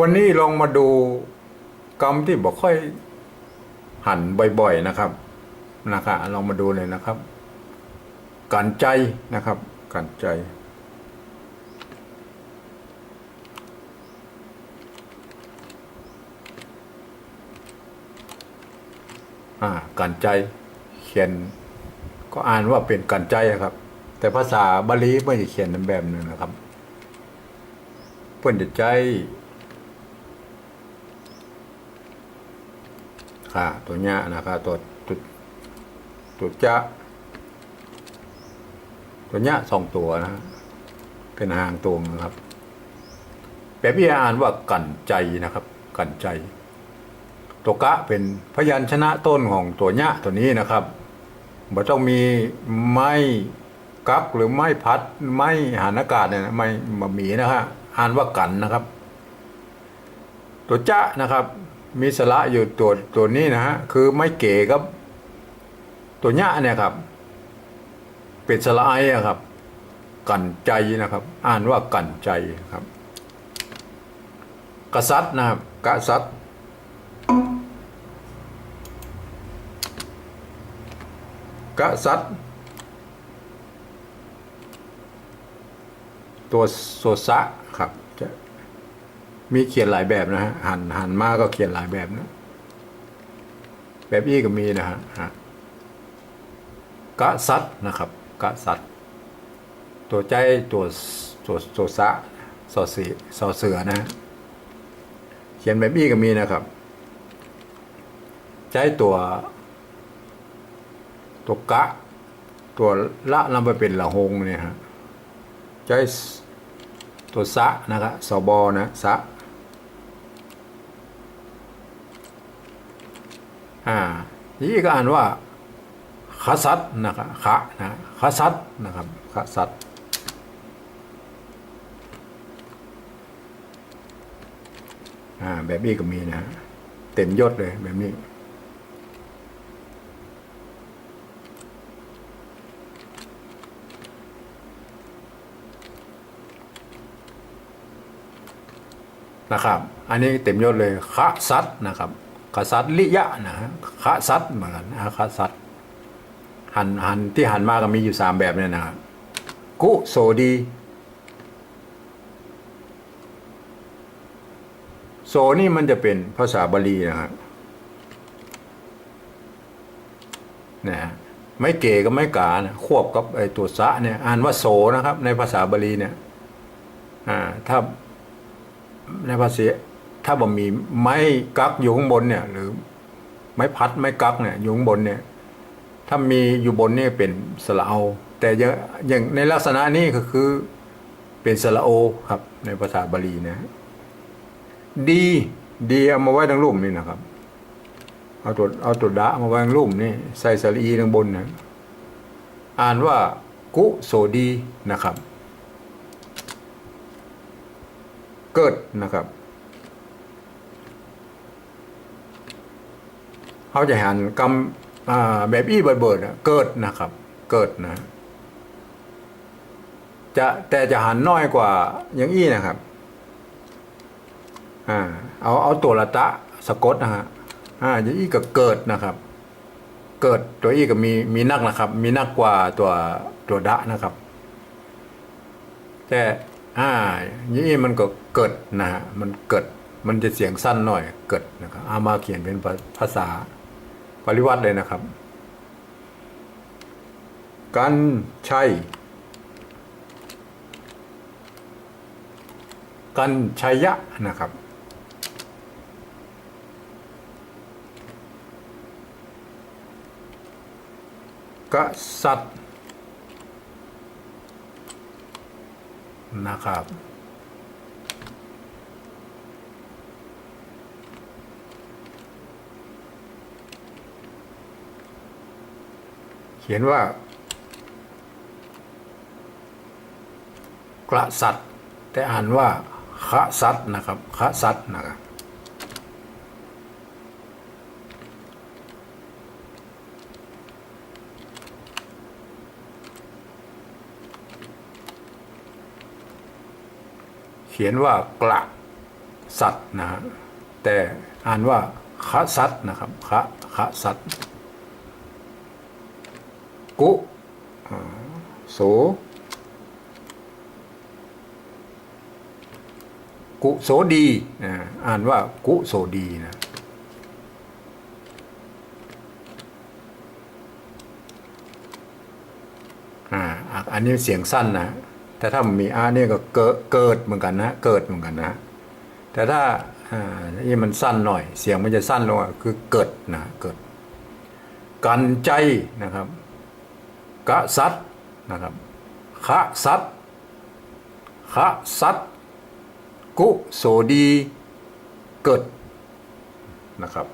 วันนี้ลองมาดูกรรมที่บอกค่อยหันบ่อย ๆนะครับนะครับลองมาดูเลยนะครับกันใจนะครับกันใจ อ่ากันใจเขียนก็อ่านว่าเป็นกันใจครับ แต่ภาษาบาลีไม่ได้เขียนแบบนึงนะครับเพื่อนใจ ค่ะตัวเนี้ยนะครับตัวตัวตัวจะตัวเนี้ยสองตัวนะเป็นหางตัวนะครับแบบพี่อ่านว่ากันใจนะครับ กันใจ ตัวกะเป็นพยัญชนะต้นของตัวเนี้ยตัวนี้นะครับมันต้องมีไม้กักหรือไม้พัดไม้หันอากาศเนี่ยไม่มามีนะฮะอ่านว่ากันนะครับ ตัวจะนะครับ มีสระอยู่ตัวตัวนี้นะฮะคือไม่เก๋ครับ ตัวเนี้ยเนี่ยครับ เป็นสระไออะครับ กันใจนะครับ อ่านว่ากันใจครับ กษัตริย์นะครับกษัตริย์กษัตริย์ตัวโซซะครับ มีเขียนหลายแบบนะฮะหันหันมาก็เขียนหลายแบบนะแบบอี้ก็มีนะฮะฮะกษัตนะครับกษัตตัวใจตัวตัวโซซะสอสีสอเสือนะ เขียนแบบอี้ก็มีนะครับ ใจตัว ตัวกะ ตัวละนำไปเป็นละหงเนี่ยฮะใช้ตัวสะนะครับสบนะสะ อ่านี่ก็อ่านว่าขสัตนะครับขะนะขสัตนะครับขสัตอ่าแบบนี้ก็มีนะฮะเต็มยศเลยแบบนี้นะครับ อันนี้เต็มยศเลยคะซัดนะครับ คะซัดลิยะนะฮะคะซัดเหมือนกันนะคะซัดหันหันที่หันมาก็มีอยู่สามแบบเนี่ยนะครับกุโสดี โสนี่มันจะเป็นภาษาบาลีนะครับนะฮะไม่เก๋ก็ไม่กานะควบกับไอ้ตัวสะเนี่ยอ่านว่าโสนะครับ ในภาษาบาลีเนี่ยอ่าถ้าในภาษี ถ้าบ่มีไม้กักอยู่ข้างบนเนี่ย หรือไม้พัดไม้กักเนี่ยอยู่ข้างบนเนี่ย ถ้ามีอยู่บนนี่เป็นสระเอา แต่อย่างอย่างในลักษณะนี้ก็คือเป็นสระโอครับ ในภาษาบาลีนะ ดี ดีเอามาไว้ทางลุ่มนี่นะครับ เอาตัวเอาตัวดะมาไว้ทางลุ่มนี่ใส่สระอีทางบนนะอ่านว่ากุโสดีนะครับ เกิดนะครับ เขาจะหันกำแบบอี้เบิดเบิดอะเกิดนะครับ เกิดนะ จะแต่จะหันน้อยกว่าอย่างอี้นะครับอ่าเอาเอาตัวละตะสะกดนะฮะอ่าอย่างอี้ก็เกิดนะครับ เกิดตัวอี้ก็มีมีนักนะครับ มีนักกว่าตัวตัวดะนะครับ แต่อ่าอย่างนี้มันก็เกิดนะฮะมันเกิดมันจะเสียงสั้นหน่อยเกิดนะครับเอามาเขียนเป็นภาษา ปริวัติเลยนะครับ กันชัยกันชัยยะนะครับ กษัตริย์นะครับ ขียนว่า กระสัตแต่อ่านว่าคะสัตนะครับคะสัตนะครับเขียนว่ากระสัตนะแต่อ่านว่าคะสัตนะครับคะคะสัตว์ กุโสกุโสดีอ่านว่ากุโสดีนะอ่าอันนี้เสียงสั้นนะ แต่ถ้ามีอาเนี่ยก็เกิดเกิดเหมือนกันนะ เกิดเหมือนกันนะ แต่ถ้าอ่านี่มันสั้นหน่อย เสียงมันจะสั้นลงอะคือเกิดนะ เกิด กันใจนะครับ กะสัตนะครับคะสัตคะสัตกุโสดีเกิดนะครับ